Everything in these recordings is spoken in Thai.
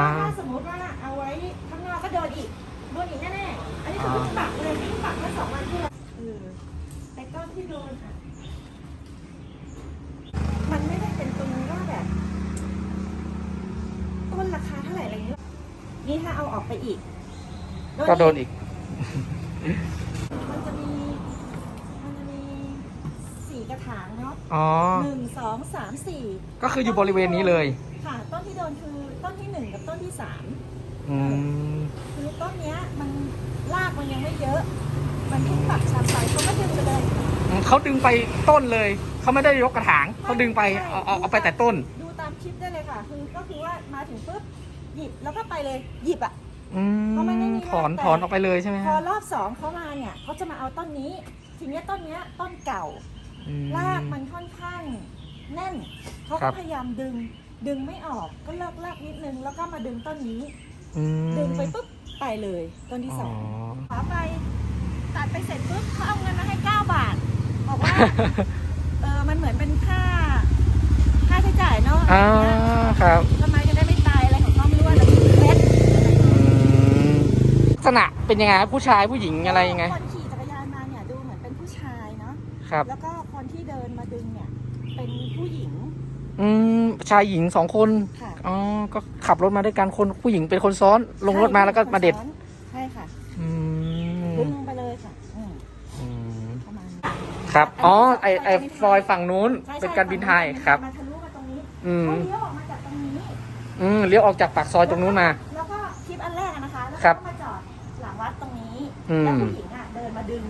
ว่าถ้าสมมติว่าเอาไว้ข้างนอกก็โดนอีกโดนอีกแน่ๆ อันนี้คือเพิ่งปักเลยเพิ่งปักเมื่สองวันที่แล้วอแต่ก้นที่โดนมันไม่ได้เป็นตรงว่าแบบ ต้นราคาเท่าไหร่อะไรเงี้ยนี่ถ้าเอาออกไปอีกก็โดนอีก มันจะมีมันจะมีสี่กระถางเนาะอ๋อ หนึ่งสองสามสี่ ก็คืออยู่บริเวณนี้เลย ค่ะต้นที่โดนคือ ต้นที่หนึ่งกับต้นที่สามอืมคือต้นเนี้ยมันรากมันยังไม่เยอะ มันเพิ่งปักชำไปเขาก็ดึงไปเลย เขาดึงไปต้นเลย เขาไม่ได้ยกกระถางเขาดึงไปเอาเอาเอาไปแต่ต้น ดูตามคลิปได้เลยค่ะ คือก็คือว่ามาถึงปุ๊บหยิบแล้วก็ไปเลยหยิบอะ อืเพราะมันไม่มีมถอนรากแตกถอนออกไปเลยใช่ไหมพอฮะรอบสองเขามาเนี่ยเขาจะมาเอาต้นนี้ ทีเนี้ยต้นเนี้ยต้นเก่า อืม รากมันค่อนข้างแน่นเขาครัก็บ พยายามดึง ดึงไม่ออกก็เลิกลากนิดนึง แล้วก็มาดึงต้นนี้ อืมดึงไปปุ๊บไปเลยต้นที่สอ๋อองขอไปตัดไปเสร็จปุ๊บเขาเอาเงินมาให้เก้าบาท บอกว่า เออมันเหมือนเป็นค่า ค่าใช้จ่ายเนาะอะไรอ่าเงี้ยครับทำไมจะได้ไม่ตายอะไรของเขาไม่รู้อะแต่คือเคล็ดอืมลักษณะเป็นยังไงครับผู้ชายผู้หญิงอะไรยังไง คนขี่จักรยานมาเนี่ยดูเหมือนเป็นผู้ชายเนาะครับ แล้วก็คนที่เดินมาดึงเนี่ย เป็นผู้หญิง อืม ชายหญิงสองคนค่ะอ๋อก็ขับรถมาด้วยกันคนผู้หญิงเป็นคนซ้อน ลงรถมาแล้วก็มาเด็ดใช่ค่ะอืมดึงไปเลยค่ะอืมอืมประมาณครับ อ๋อไอไอฟลอยฝั่งนู้นใช่เป็นการบินไทยครับ มาทะลุมาตรงนี้อืม เขาเลี้ยวออกมาจากตรงนี้ อืมเลี้ยวออกจากปากซอยตรงนู้นมา แล้วก็คลิปอันแรกอะนะคะแล้วครัก็บมาจอดหลังวัดตรงนี้อืมแล้วผู้หญิงอะเดินมาดึง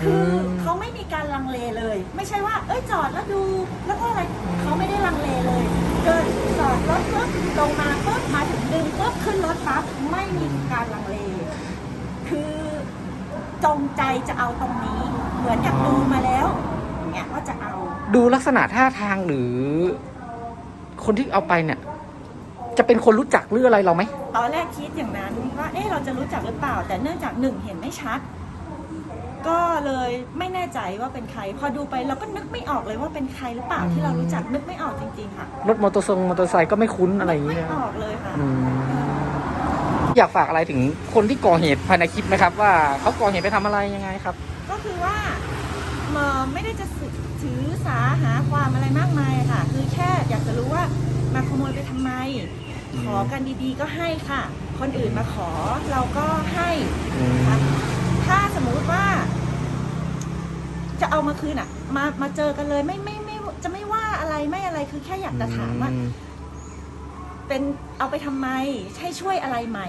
คืออมเขาไม่มีการลังเลเลย ไม่ใช่ว่า เอ้ยจอดแล้วดูแล้วก็อะไรเขาไม่ได้ลังเลเลย เดินจอดรถปุ๊บลงมาปุ๊บมาถึงดึงปุ๊บขึ้นรถปั๊บไม่มีการลังเล คือจงใจจะเอาตรงนี้ เหมือนกับดูมาแล้วเนี่ยว่าจะเอาดูลักษณะท่าทางหรือ คนที่เอาไปเนี่ย จะเป็นคนรู้จักหรืออะไรเราไหม ตอนแรกคิดอย่างนั้นว่าเอ๊ะเราจะรู้จักหรือเปล่า แต่เนื่องจากหนึ่งเห็นไม่ชัด ก็เลยไม่แน่ใจว่าเป็นใคร พอดูไปเราก็นึกไม่ออกเลยว่าเป็นใครหรือเปล่าที่เรารู้จักนึกไม่ออกจริงๆค่ะรถมอเตอร์ไซค์มอเตอร์ไซค์ก็ไม่คุ้นอะไรอย่างไม่เงี้ยออกเลยค่ะ อืมอยากฝากอะไรถึงคนที่ก่อเหตุภายในคลิปไหมครับ ว่าเขาก่อเหตุไปทำอะไรยังไงครับ ก็คือว่าเอ่อไม่ได้จะสืบถือสาหาความอะไรมากมายค่ะ คือแค่อยากจะรู้ว่ามาขโมยไปทำไม ขอกันดีๆก็ให้ค่ะ คนอื่นมาขอเราก็ให้อืมค่ะถ้าสมมุติว่า จะ เอามาคืนอะ มามาเจอกันเลยไม่ไม่ไม่จะไม่ว่าอะไรไม่อะไรคือแค่อยากจะถามว่าอืมเป็นเอาไปทำไมใช่ช่วยอะไรไหม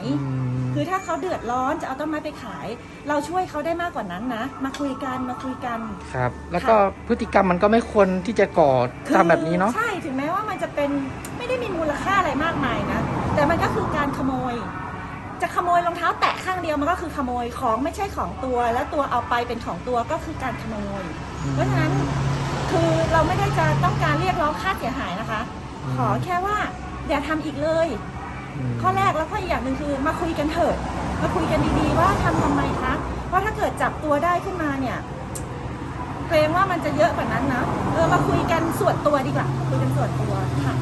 คือถ้าเขาเดือดร้อนจะเอาต้นไม้ไปขาย เราช่วยเขาได้มากกว่านั้นนะ มาคุยกันมาคุยกันครับ แล้วก็พฤติกรรมมันก็ไม่ควรที่จะก่อทำแบบนี้เนาะใช่ถึงแม้ว่ามันจะเป็นไม่ได้มีมูลค่าอะไรมากมายนะแต่มันก็คือการขโมย จะขโมยรองเท้าแตะข้างเดียวมันก็คือขโมยของไม่ใช่ของตัว แล้วตัวเอาไปเป็นของตัวก็คือการขโมย เพราะฉะนั้นคือเราไม่ได้จะต้องการเรียกร้องค่าเสียหายนะคะ ขอแค่ว่าอย่าทำอีกเลยมข้อแรกแล้วก็อีกอย่างหนึ่งคือมาคุยกันเถอะมาคุยกันดีๆว่าทำทำไมคะเพราะถ้าเกิดจับตัวได้ขึ้นมาเนี่ยเกรงว่ามันจะเยอะกว่านั้นนะเออมาคุยกันส่วนตัวดีกว่าคุยกันส่วนตัวค่ะ